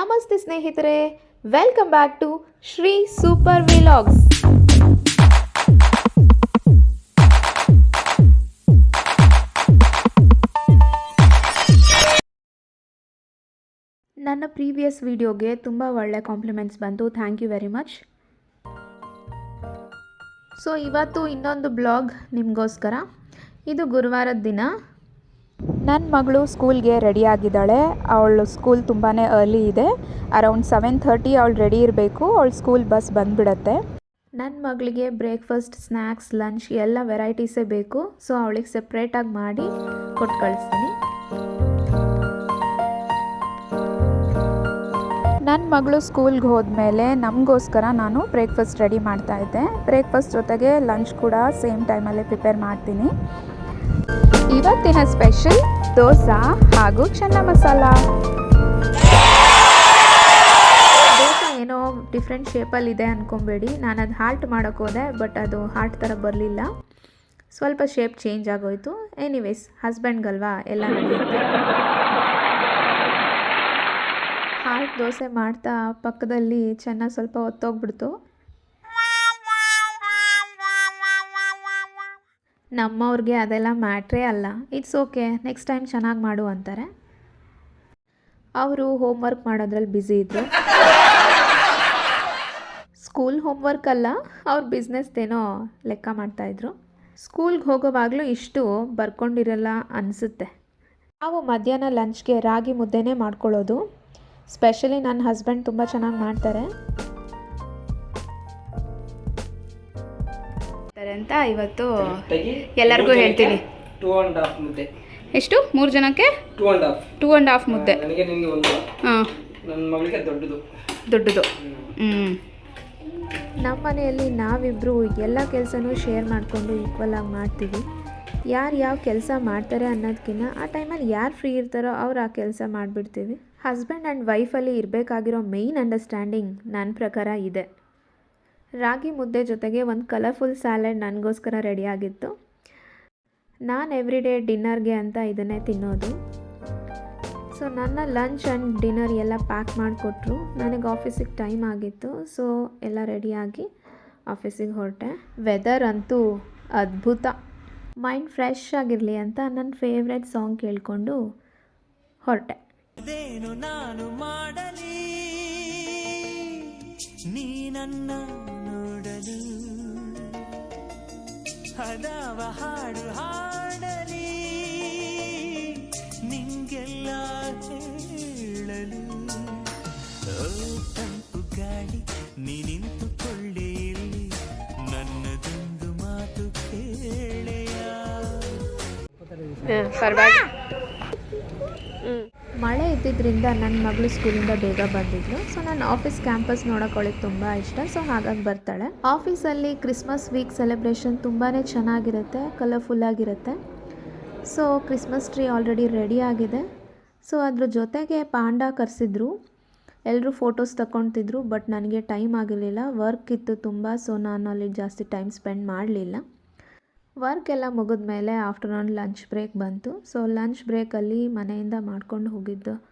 ಸ್ನೇಹಿತರೆ welcome back to Shri super vlogs ನನ್ನ previous ವಿಡಿಯೋಗೆ ತುಂಬ ಒಳ್ಳೆ ಕಾಂಪ್ಲಿಮೆಂಟ್ಸ್ ಬಂತು. Thank you very much so ಇವತ್ತು ಇನ್ನೊಂದು ಬ್ಲಾಗ್ ನಿಮಗೋಸ್ಕರ. ಇದು ಗುರುವಾರದ ದಿನ. ನನ್ನ ಮಗಳು ಸ್ಕೂಲ್ಗೆ ರೆಡಿ ಆಗಿದ್ದಾಳೆ. ಅವಳು ಸ್ಕೂಲ್ ತುಂಬಾ ಅರ್ಲಿ ಇದೆ. ಅರೌಂಡ್ ಸೆವೆನ್ ಥರ್ಟಿ ಅವಳು ರೆಡಿ ಇರಬೇಕು. ಅವಳು ಸ್ಕೂಲ್ ಬಸ್ ಬಂದುಬಿಡತ್ತೆ. ನನ್ನ ಮಗಳಿಗೆ ಬ್ರೇಕ್ಫಾಸ್ಟ್ ಸ್ನ್ಯಾಕ್ಸ್ ಲಂಚ್ ಎಲ್ಲ ವೆರೈಟೀಸೇ ಬೇಕು. ಸೊ ಅವಳಿಗೆ ಸಪ್ರೇಟಾಗಿ ಮಾಡಿ ಕೊಟ್ಟು ಕಳಿಸ್ತೀನಿ. ನನ್ನ ಮಗಳು ಸ್ಕೂಲ್ಗೆ ಹೋದ್ಮೇಲೆ ನಮಗೋಸ್ಕರ ನಾನು ಬ್ರೇಕ್ಫಾಸ್ಟ್ ರೆಡಿ ಮಾಡ್ತಾ ಇದ್ದೆ. ಬ್ರೇಕ್ಫಾಸ್ಟ್ ಜೊತೆಗೆ ಲಂಚ್ ಕೂಡ ಸೇಮ್ ಟೈಮಲ್ಲೇ ಪ್ರಿಪೇರ್ ಮಾಡ್ತೀನಿ. ಇವತ್ತಿನ ಸ್ಪೆಷಲ್ ದೋಸಾ ಹಾಗೂ ಚೆನ್ನ ಮಸಾಲ. ದೋಸೆ ಏನೋ ಡಿಫ್ರೆಂಟ್ ಶೇಪಲ್ಲಿದೆ ಅಂದ್ಕೊಬೇಡಿ ನಾನು ಅದು ಹಾರ್ಟ್ ಮಾಡೋಕ್ಕೆ ಹೋದೆ ಬಟ್ ಅದು ಹಾರ್ಟ್ ಥರ ಬರಲಿಲ್ಲ. ಸ್ವಲ್ಪ ಶೇಪ್ ಚೇಂಜ್ ಆಗೋಯ್ತು. ಎನಿವೇಸ್ ಹಸ್ಬೆಂಡ್ಗಲ್ವಾ ಎಲ್ಲ ನಡೆಯುತ್ತೆ ಹಾರ್ಟ್ ದೋಸೆ ಮಾಡ್ತಾ ಪಕ್ಕದಲ್ಲಿ ಚೆನ್ನಾಗಿ ಸ್ವಲ್ಪ ಹೊತ್ತೋಗ್ಬಿಡ್ತು. ನಮ್ಮವ್ರಿಗೆ ಅದೆಲ್ಲ ಮ್ಯಾಟ್ರೇ ಅಲ್ಲ. ಇಟ್ಸ್ ಓಕೆ ನೆಕ್ಸ್ಟ್ ಟೈಮ್ ಚೆನ್ನಾಗಿ ಮಾಡು ಅಂತಾರೆ. ಅವರು ಹೋಮ್ವರ್ಕ್ ಮಾಡೋದ್ರಲ್ಲಿ ಬ್ಯುಸಿ ಇದ್ದರು ಸ್ಕೂಲ್ ಹೋಮ್ವರ್ಕ್ ಅಲ್ಲ, ಅವ್ರ ಬಿಸ್ನೆಸ್ದೇನೋ ಲೆಕ್ಕ ಮಾಡ್ತಾಯಿದ್ರು ಸ್ಕೂಲ್ಗೆ ಹೋಗೋವಾಗಲೂ ಇಷ್ಟು ಬರ್ಕೊಂಡಿರಲ್ಲ ಅನಿಸುತ್ತೆ. ನಾವು ಮಧ್ಯಾಹ್ನ ಲಂಚ್ಗೆ ರಾಗಿ ಮುದ್ದೆನೇ ಮಾಡ್ಕೊಳ್ಳೋದು. ಸ್ಪೆಷಲಿ ನನ್ನ ಹಸ್ಬೆಂಡ್ ತುಂಬ ಚೆನ್ನಾಗಿ ಮಾಡ್ತಾರೆ. ಅಂತ ಇವತ್ತು ಎಲ್ಲರಿಗೂ ಹೇಳ್ತೀನಿ. ಟೂ ಅಂಡ್ ಹಾಫ್ ಮುದ್ದೆ. ಎಷ್ಟು? ಮೂರು ಜನಕ್ಕೆ? Two and half two and half ಮುದ್ದೆ. ನನಗೆ ನಿಮಗೆ ಒಂದು. ಹಾಂ. ನನ್ನ ಮಗಳಿಗೆ ದೊಡ್ಡದು. ದೊಡ್ಡದು. ಹ್ಞೂ ನಮ್ಮ ಮನೆಯಲ್ಲಿ ನಾವಿಬ್ಬರು ಎಲ್ಲ ಕೆಲಸನೂ ಶೇರ್ ಮಾಡಿಕೊಂಡು ಈಕ್ವಲ್ ಆಗಿ ಮಾಡ್ತೀವಿ. ಯಾರು ಯಾವ ಕೆಲಸ ಮಾಡ್ತಾರೆ ಅನ್ನೋದಕ್ಕಿಂತ ಆ ಟೈಮಲ್ಲಿ ಯಾರು ಫ್ರೀ ಇರ್ತಾರೋ ಅವ್ರು ಆ ಕೆಲಸ ಮಾಡಿಬಿಡ್ತೀವಿ. ಹಸ್ಬೆಂಡ್ ಆ್ಯಂಡ್ ವೈಫಲ್ಲಿ ಇರಬೇಕಾಗಿರೋ ಮೇಯ್ನ್ ಅಂಡರ್ಸ್ಟ್ಯಾಂಡಿಂಗ್ ನನ್ನ ಪ್ರಕಾರ ಇದೆ. ರಾಗಿ ಮುದ್ದೆ ಜೊತೆಗೆ ಒಂದು ಕಲರ್ಫುಲ್ ಸ್ಯಾಲೆಡ್ ನನಗೋಸ್ಕರ ರೆಡಿಯಾಗಿತ್ತು ನಾನು ಎವ್ರಿ ಡೇ ಡಿನ್ನರ್ಗೆ ಅಂತ ಇದನ್ನೇ ತಿನ್ನೋದು. ಸೊ ನನ್ನ ಲಂಚ್ ಆ್ಯಂಡ್ ಡಿನ್ನರ್ ಎಲ್ಲ ಪ್ಯಾಕ್ ಮಾಡಿಕೊಟ್ರು. ನನಗೆ ಆಫೀಸಿಗೆ ಟೈಮ್ ಆಗಿತ್ತು. ಸೊ ಎಲ್ಲ ರೆಡಿಯಾಗಿ ಆಫೀಸಿಗೆ ಹೊರಟೆ. ವೆದರ್ ಅಂತೂ ಅದ್ಭುತ. ಮೈಂಡ್ ಫ್ರೆಶ್ ಆಗಿರಲಿ ಅಂತ ನನ್ನ ಫೇವ್ರೆಟ್ ಸಾಂಗ್ ಕೇಳಿಕೊಂಡು ಹೊರಟೆ. ನಾನು ಮಾಡಲಿ? ನೀ ನನ್ನ ನೋಡಲು ಹದವ ಹಾಡು ಹಾಡಲಿ ನಿಂಗೆಲ್ಲ ಹೇಳಲು ಓ ತಂಪು ಗಾಳಿ ನೀ ನಿಂತುಕೊಳ್ಳೆ ಇಲ್ಲಿ ನನ್ನದೊಂದು ಮಾತು ಕೇಳೆಯ ಮಳೆ ಇದ್ದಿದ್ದರಿಂದ ನನ್ನ ಮಗಳು ಸ್ಕೂಲಿಂದ ಬೇಗ ಬಂದಿದ್ಲು. ಸೊ, ನಾನು ಆಫೀಸ್ ಕ್ಯಾಂಪಸ್ ನೋಡೋಕೊಳ್ಳಿಕ್ಕೆ ತುಂಬ ಇಷ್ಟ. ಸೊ, ಹಾಗಾಗಿ ಬರ್ತಾಳೆ. ಆಫೀಸಲ್ಲಿ ಕ್ರಿಸ್ಮಸ್ ವೀಕ್ ಸೆಲೆಬ್ರೇಷನ್ ತುಂಬಾ ಚೆನ್ನಾಗಿರುತ್ತೆ, ಕಲರ್ಫುಲ್ ಆಗಿರುತ್ತೆ. So, Christmas tree already ready ಆಗಿದೆ. ಸೊ, ಅದ್ರ ಜೊತೆಗೆ ಪಾಂಡ ಕರೆಸಿದ್ರು. ಎಲ್ಲರೂ ಫೋಟೋಸ್ ತಗೊತಿದ್ರು ಬಟ್ ನನಗೆ ಟೈಮ್ ಆಗಿರಲಿಲ್ಲ. ವರ್ಕ್ ಇತ್ತು ತುಂಬ, ಸೊ, ನಾನು ಅಲ್ಲಿ ಜಾಸ್ತಿ ಟೈಮ್ ಸ್ಪೆಂಡ್ ಮಾಡಲಿಲ್ಲ. ವರ್ಕ್ ಎಲ್ಲ ಮುಗಿದ ಮೇಲೆ ಆಫ್ಟರ್ನೂನ್ ಲಂಚ್ ಬ್ರೇಕ್ ಬಂತು. ಸೊ, ಲಂಚ್ ಬ್ರೇಕಲ್ಲಿ ಮನೆಯಿಂದ ಮಾಡ್ಕೊಂಡು ಹೋಗಿದ್ದು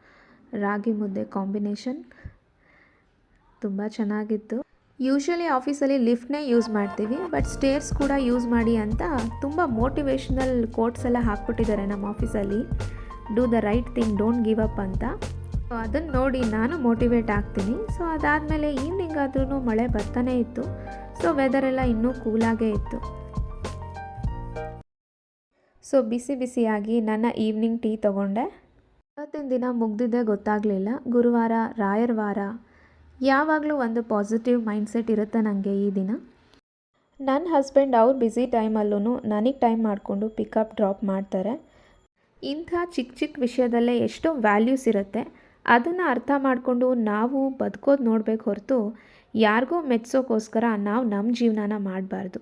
ರಾಗಿ ಮುದ್ದೆ ಕಾಂಬಿನೇಷನ್ ತುಂಬ ಚೆನ್ನಾಗಿತ್ತು. ಯೂಶ್ವಲಿ ಆಫೀಸಲ್ಲಿ ಲಿಫ್ಟ್ನೇ ಯೂಸ್ ಮಾಡ್ತೀವಿ, ಬಟ್ ಸ್ಟೇರ್ಸ್ ಕೂಡ ಯೂಸ್ ಮಾಡಿ ಅಂತ ತುಂಬ ಮೋಟಿವೇಶ್ನಲ್ ಕೋಟ್ಸ್ ಎಲ್ಲ ಹಾಕ್ಬಿಟ್ಟಿದ್ದಾರೆ ನಮ್ಮ ಆಫೀಸಲ್ಲಿ. Do the right thing, don't give up ಅಂತ. ಸೊ ಅದನ್ನು ನೋಡಿ ನಾನು ಮೋಟಿವೇಟ್ ಆಗ್ತೀನಿ. ಸೊ, ಅದಾದಮೇಲೆ ಈವ್ನಿಂಗ್ ಆದ್ರೂ ಮಳೆ ಬರ್ತಾನೇ ಇತ್ತು. ಸೊ ವೆದರೆಲ್ಲ ಇನ್ನೂ ಕೂಲಾಗೇ ಇತ್ತು. ಸೊ ಬಿಸಿ ಬಿಸಿಯಾಗಿ ನನ್ನ ಈವ್ನಿಂಗ್ ಟೀ ತೊಗೊಂಡೆ. ಇವತ್ತಿನ ದಿನ ಮುಗ್ದಿದ್ದೆ ಗೊತ್ತಾಗಲಿಲ್ಲ. ಗುರುವಾರ, ರಾಯರ ವಾರ. ಯಾವಾಗಲೂ ಒಂದು ಪಾಸಿಟಿವ್ ಮೈಂಡ್ಸೆಟ್ ಇರುತ್ತೆ ನನಗೆ ಈ ದಿನ. ನನ್ನ ಹಸ್ಬೆಂಡ್ ಅವ್ರ ಬ್ಯುಸಿ ಟೈಮಲ್ಲೂ ನನಗೆ ಟೈಮ್ ಮಾಡಿಕೊಂಡು ಪಿಕಪ್ ಡ್ರಾಪ್ ಮಾಡ್ತಾರೆ. ಇಂಥ ಚಿಕ್ಕ ಚಿಕ್ಕ ವಿಷಯದಲ್ಲೇ ಎಷ್ಟೋ ವ್ಯಾಲ್ಯೂಸ್ ಇರುತ್ತೆ. ಅದನ್ನು ಅರ್ಥ ಮಾಡಿಕೊಂಡು ನಾವು ಬದುಕೋದು ನೋಡಬೇಕು ಹೊರತು ಯಾರಿಗೂ ಮೆಚ್ಚೋಕ್ಕೋಸ್ಕರ ನಾವು ನಮ್ಮ ಜೀವನನ ಮಾಡಬಾರ್ದು.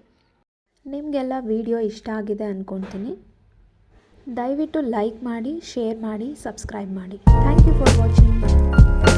ನಿಮಗೆಲ್ಲ ವಿಡಿಯೋ ಇಷ್ಟ ಆಗಿದೆ ಅಂದ್ಕೊತೀನಿ ದಯವಿಟ್ಟು ಲೈಕ್ ಮಾಡಿ ಶೇರ್ ಮಾಡಿ ಸಬ್ಸ್ಕ್ರೈಬ್ ಮಾಡಿ. Thank you for watching